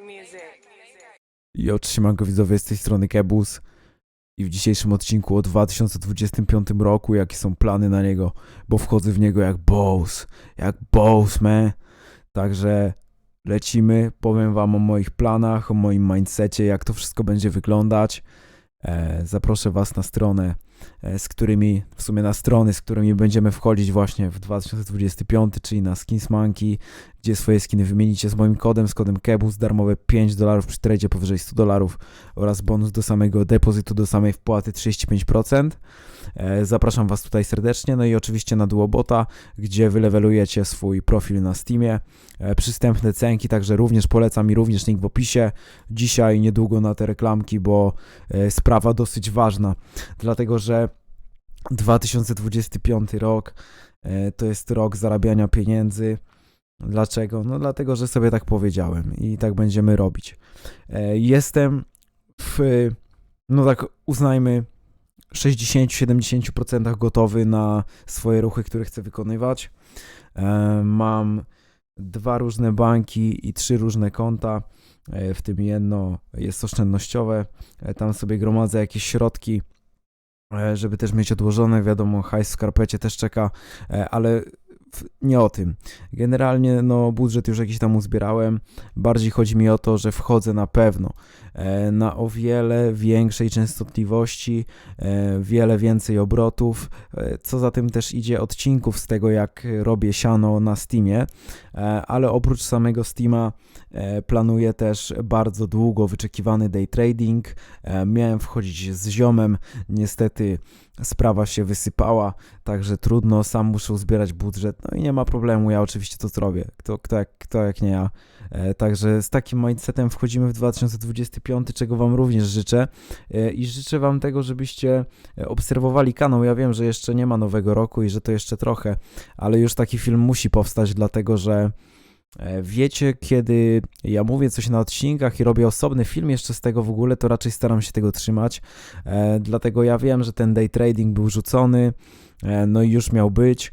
Music. Jo, trzymanko widzowie, z tej strony Kebus i w dzisiejszym odcinku o 2025 roku, jakie są plany na niego, bo wchodzę w niego jak boss, jak boss, man. Także lecimy, powiem wam o moich planach, o moim mindsetie, jak to wszystko będzie wyglądać. E, zaproszę was na stronę, z którymi, w sumie na strony, z którymi będziemy wchodzić właśnie w 2025, czyli na Skins Monkey, gdzie swoje skiny wymienicie z moim kodem, z kodem KEBUS, darmowe 5 dolarów przy tradzie powyżej 100 dolarów oraz bonus do samego depozytu, do samej wpłaty 35%. E, Zapraszam Was tutaj serdecznie, no i oczywiście na Duobota, gdzie wylewelujecie swój profil na Steamie. E, Przystępne cenki, także również polecam i również link w opisie. Dzisiaj niedługo na te reklamki, bo e, sprawa dosyć ważna, dlatego że 2025 rok e, to jest rok zarabiania pieniędzy. Dlaczego? No dlatego, że sobie tak powiedziałem i tak będziemy robić. E, Jestem w, no tak uznajmy, 60-70% gotowy na swoje ruchy, które chcę wykonywać. E, Mam dwa różne banki i trzy różne konta, w tym jedno jest oszczędnościowe. Tam sobie gromadzę jakieś środki, żeby też mieć odłożone. Wiadomo, hajs w skarpecie też czeka, e, ale nie o tym. Generalnie no, budżet już jakiś tam uzbierałem. Bardziej chodzi mi o to, że wchodzę na pewno e, na o wiele większej częstotliwości, e, wiele więcej obrotów, e, co za tym też idzie odcinków z tego, jak robię siano na Steamie, e, ale oprócz samego Steama e, planuję też bardzo długo wyczekiwany day trading. E, Miałem wchodzić z ziomem, niestety sprawa się wysypała, także trudno, sam muszę uzbierać budżet, no i nie ma problemu, ja oczywiście to zrobię, kto, kto, jak, kto jak nie ja. E, Także z takim mindsetem wchodzimy w 2025, czego Wam również życzę E, i życzę Wam tego, żebyście e, obserwowali kanał. Ja wiem, że jeszcze nie ma nowego roku i że to jeszcze trochę, ale już taki film musi powstać, dlatego że e, wiecie, kiedy ja mówię coś na odcinkach i robię osobny film jeszcze z tego w ogóle, to raczej staram się tego trzymać. Dlatego ja wiem, że ten day trading był rzucony, no i już miał być,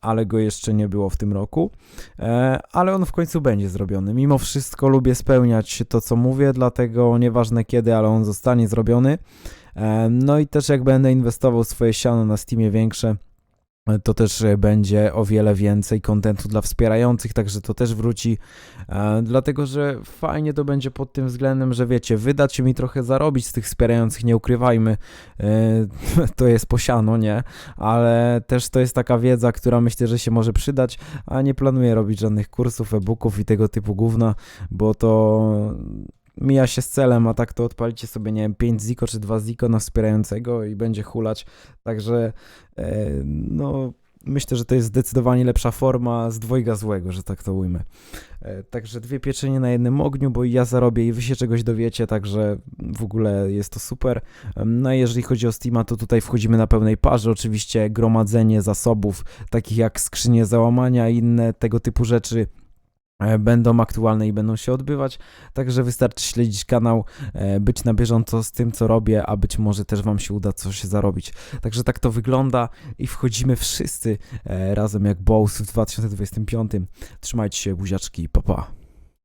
ale go jeszcze nie było w tym roku. E, ale on w końcu będzie zrobiony. Mimo wszystko lubię spełniać to, co mówię, dlatego nieważne kiedy, ale on zostanie zrobiony. E, no i też jak będę inwestował swoje siano na Steamie większe, e, to też e, będzie o wiele więcej kontentu dla wspierających, także to też wróci, e, dlatego że fajnie to będzie pod tym względem, że wiecie, wydacie mi trochę zarobić z tych wspierających, nie ukrywajmy, e, to jest posiano, nie? Ale też to jest taka wiedza, która myślę, że się może przydać, a nie planuję robić żadnych kursów, e-booków i tego typu gówna, bo to mija się z celem, a tak to odpalicie sobie, nie wiem, 5 ziko czy 2 ziko na wspierającego i będzie hulać, także e, no myślę, że to jest zdecydowanie lepsza forma z dwojga złego, że tak to ujmę. E, Także dwie pieczenie na jednym ogniu, bo i ja zarobię i wy się czegoś dowiecie, także w ogóle jest to super. No i jeżeli chodzi o Steama, to tutaj wchodzimy na pełnej parze, oczywiście gromadzenie zasobów, takich jak skrzynie załamania i inne tego typu rzeczy będą aktualne i będą się odbywać, także wystarczy śledzić kanał, e, być na bieżąco z tym, co robię, a być może też Wam się uda coś zarobić. Także tak to wygląda i wchodzimy wszyscy e, razem jak boss w 2025. Trzymajcie się, buziaczki, pa pa.